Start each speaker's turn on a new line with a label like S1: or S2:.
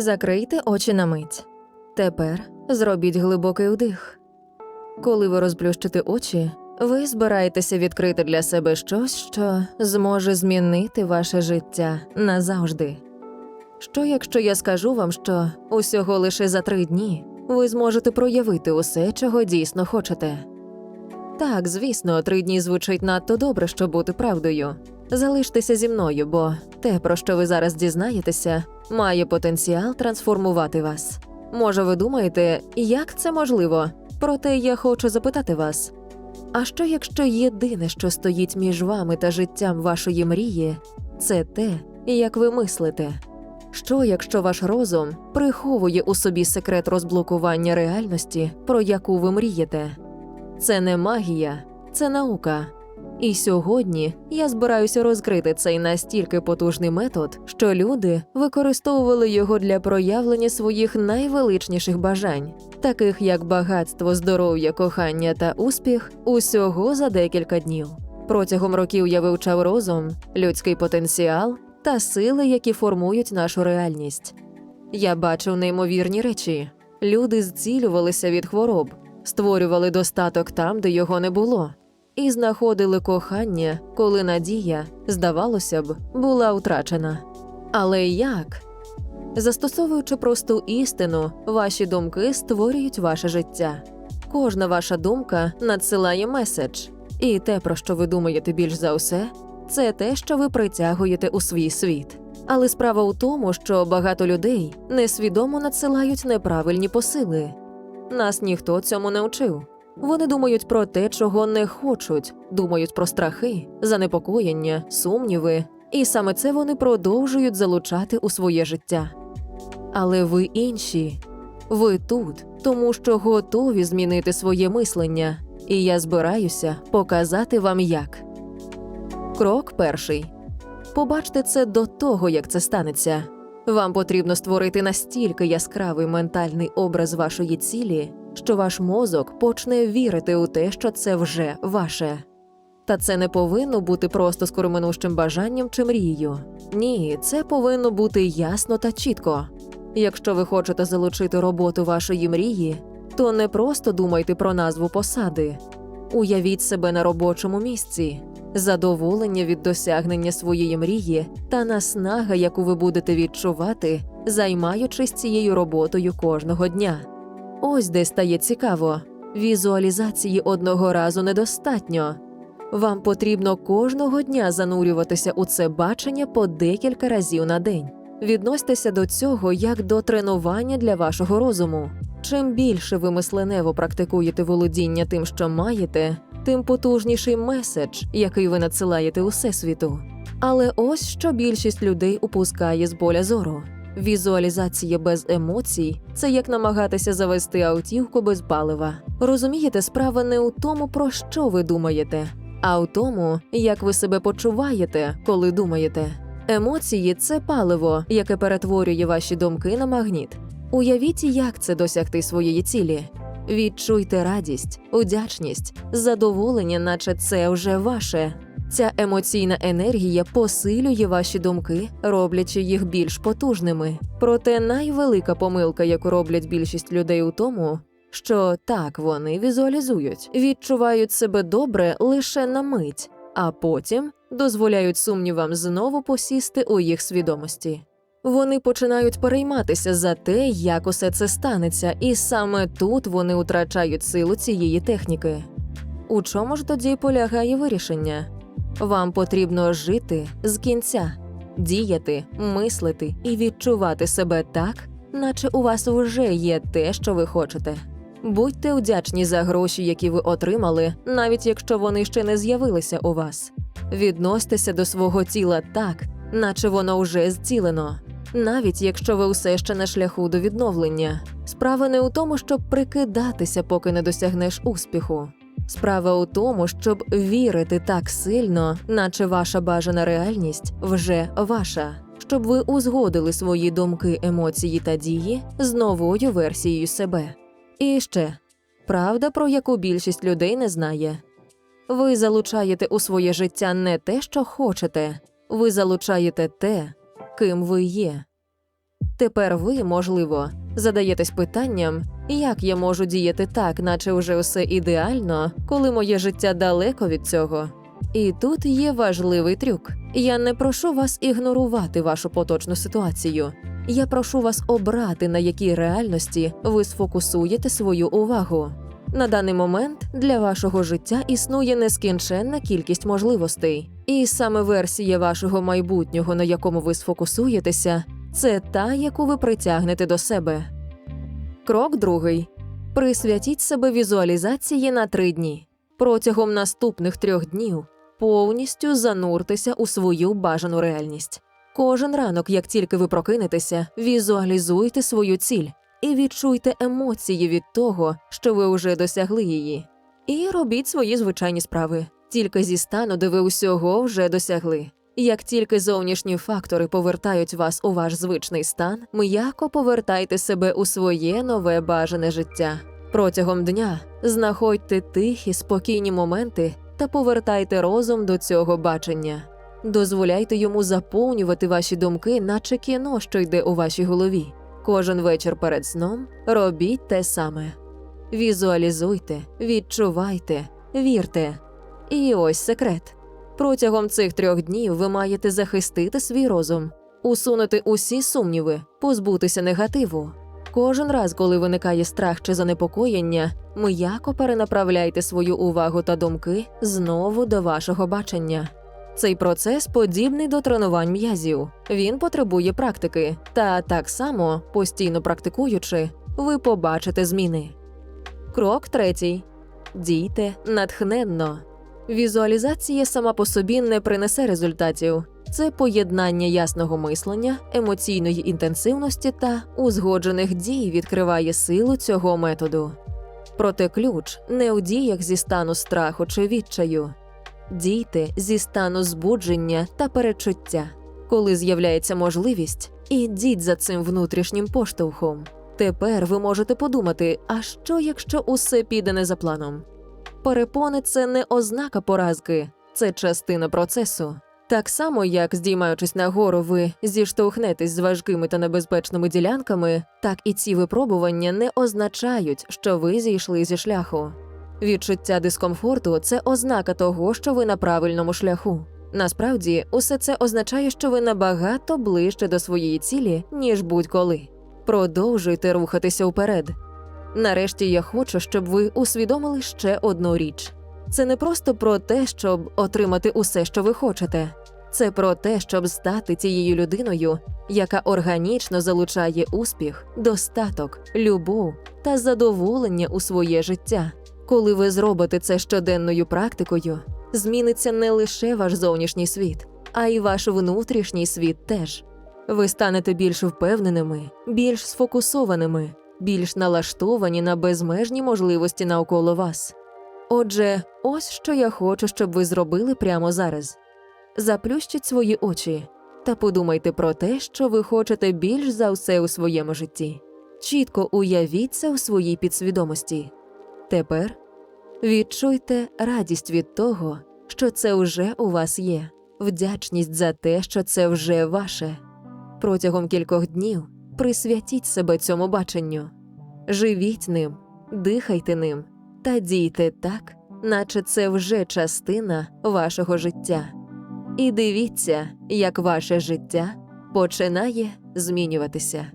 S1: Закрийте очі на мить. Тепер зробіть глибокий вдих. Коли ви розплющите очі, ви збираєтеся відкрити для себе щось, що зможе змінити ваше життя назавжди. Що якщо я скажу вам, що усього лише за три дні ви зможете проявити усе, чого дійсно хочете? Так, звісно, три дні звучить надто добре, щоб бути правдою. Залиштеся зі мною, бо те, про що ви зараз дізнаєтеся, має потенціал трансформувати вас. Може, ви думаєте, як це можливо? Проте я хочу запитати вас: а що якщо єдине, що стоїть між вами та життям вашої мрії, це те, як ви мислите? Що якщо ваш розум приховує у собі секрет розблокування реальності, про яку ви мрієте? Це не магія, це наука. І сьогодні я збираюся розкрити цей настільки потужний метод, що люди використовували його для проявлення своїх найвеличніших бажань, таких як багатство, здоров'я, кохання та успіх, усього за декілька днів. Протягом років я вивчав розум, людський потенціал та сили, які формують нашу реальність. Я бачив неймовірні речі. Люди зцілювалися від хвороб, створювали достаток там, де його не було, і знаходили кохання, коли надія, здавалося б, була втрачена. Але як? Застосовуючи просту істину, ваші думки створюють ваше життя. Кожна ваша думка надсилає меседж, і те, про що ви думаєте більш за усе, це те, що ви притягуєте у свій світ. Але справа у тому, що багато людей несвідомо надсилають неправильні посили. Нас ніхто цьому не вчив. Вони думають про те, чого не хочуть, думають про страхи, занепокоєння, сумніви, і саме це вони продовжують залучати у своє життя. Але ви інші, ви тут, тому що готові змінити своє мислення, і я збираюся показати вам як. Крок перший. Побачте це до того, як це станеться. Вам потрібно створити настільки яскравий ментальний образ вашої цілі, що ваш мозок почне вірити у те, що це вже ваше. Та це не повинно бути просто скороминущим бажанням чи мрією. Ні, це повинно бути ясно та чітко. Якщо ви хочете залучити роботу вашої мрії, то не просто думайте про назву посади. Уявіть себе на робочому місці, задоволення від досягнення своєї мрії та наснага, яку ви будете відчувати, займаючись цією роботою кожного дня. Ось де стає цікаво. Візуалізації одного разу недостатньо. Вам потрібно кожного дня занурюватися у це бачення по декілька разів на день. Відносьтеся до цього як до тренування для вашого розуму. Чим більше ви мисленево практикуєте володіння тим, що маєте, тим потужніший меседж, який ви надсилаєте усесвіту. Але ось що більшість людей упускає з поля зору. Візуалізація без емоцій це як намагатися завести автівку без палива. Розумієте, справа не у тому, про що ви думаєте, а у тому, як ви себе почуваєте, коли думаєте. Емоції це паливо, яке перетворює ваші думки на магніт. Уявіть, як це досягти своєї цілі. Відчуйте радість, вдячність, задоволення, наче це вже ваше. Ця емоційна енергія посилює ваші думки, роблячи їх більш потужними. Проте найвелика помилка, яку роблять більшість людей у тому, що так вони візуалізують, відчувають себе добре лише на мить, а потім дозволяють сумнівам знову посісти у їх свідомості. Вони починають перейматися за те, як усе це станеться, і саме тут вони втрачають силу цієї техніки. У чому ж тоді полягає вирішення? Вам потрібно жити з кінця, діяти, мислити і відчувати себе так, наче у вас вже є те, що ви хочете. Будьте вдячні за гроші, які ви отримали, навіть якщо вони ще не з'явилися у вас. Відносьтеся до свого тіла так, наче воно вже зцілено. Навіть якщо ви все ще на шляху до відновлення, справа не у тому, щоб прикидатися, поки не досягнеш успіху. Справа у тому, щоб вірити так сильно, наче ваша бажана реальність вже ваша, щоб ви узгодили свої думки, емоції та дії з новою версією себе. І ще правда, про яку більшість людей не знає. Ви залучаєте у своє життя не те, що хочете, ви залучаєте те, ким ви є. Тепер ви, можливо, задаєтесь питанням, як я можу діяти так, наче вже все ідеально, коли моє життя далеко від цього. І тут є важливий трюк. Я не прошу вас ігнорувати вашу поточну ситуацію. Я прошу вас обрати, на якій реальності ви сфокусуєте свою увагу. На даний момент для вашого життя існує нескінченна кількість можливостей, і саме версія вашого майбутнього, на якому ви сфокусуєтеся, це та, яку ви притягнете до себе. Крок другий: присвятіть себе візуалізації на три дні. Протягом наступних трьох днів повністю зануртеся у свою бажану реальність. Кожен ранок, як тільки ви прокинетеся, візуалізуйте свою ціль і відчуйте емоції від того, що ви вже досягли її. І робіть свої звичайні справи, тільки зі стану, де ви усього вже досягли. Як тільки зовнішні фактори повертають вас у ваш звичний стан, м'яко повертайте себе у своє нове бажане життя. Протягом дня знаходьте тихі, спокійні моменти та повертайте розум до цього бачення. Дозволяйте йому заповнювати ваші думки, наче кіно, що йде у вашій голові. Кожен вечір перед сном робіть те саме. Візуалізуйте, відчувайте, вірте. І ось секрет. Протягом цих трьох днів ви маєте захистити свій розум, усунути усі сумніви, позбутися негативу. Кожен раз, коли виникає страх чи занепокоєння, м'яко перенаправляйте свою увагу та думки знову до вашого бачення. Цей процес подібний до тренувань м'язів. Він потребує практики, та так само, постійно практикуючи, ви побачите зміни. Крок третій. Дійте натхненно. Візуалізація сама по собі не принесе результатів. Це поєднання ясного мислення, емоційної інтенсивності та узгоджених дій відкриває силу цього методу. Проте ключ не у діях зі стану страху чи відчаю. Дійте зі стану збудження та перечуття. Коли з'являється можливість, ідіть за цим внутрішнім поштовхом. Тепер ви можете подумати: а що якщо усе піде не за планом? Перепони це не ознака поразки, це частина процесу. Так само, як здіймаючись нагору, ви зіштовхнетесь з важкими та небезпечними ділянками, так і ці випробування не означають, що ви зійшли зі шляху. Відчуття дискомфорту це ознака того, що ви на правильному шляху. Насправді, усе це означає, що ви набагато ближче до своєї цілі, ніж будь-коли. Продовжуйте рухатися вперед. Нарешті я хочу, щоб ви усвідомили ще одну річ. Це не просто про те, щоб отримати усе, що ви хочете. Це про те, щоб стати тією людиною, яка органічно залучає успіх, достаток, любов та задоволення у своє життя. Коли ви зробите це щоденною практикою, зміниться не лише ваш зовнішній світ, а й ваш внутрішній світ теж. Ви станете більш впевненими, більш сфокусованими, більш налаштовані на безмежні можливості навколо вас. Отже, ось що я хочу, щоб ви зробили прямо зараз. Заплющіть свої очі та подумайте про те, що ви хочете більш за все у своєму житті. Чітко уявіть це у своїй підсвідомості. Тепер відчуйте радість від того, що це вже у вас є, вдячність за те, що це вже ваше. Протягом кількох днів присвятіть себе цьому баченню, живіть ним, дихайте ним та дійте так, наче це вже частина вашого життя. І дивіться, як ваше життя починає змінюватися.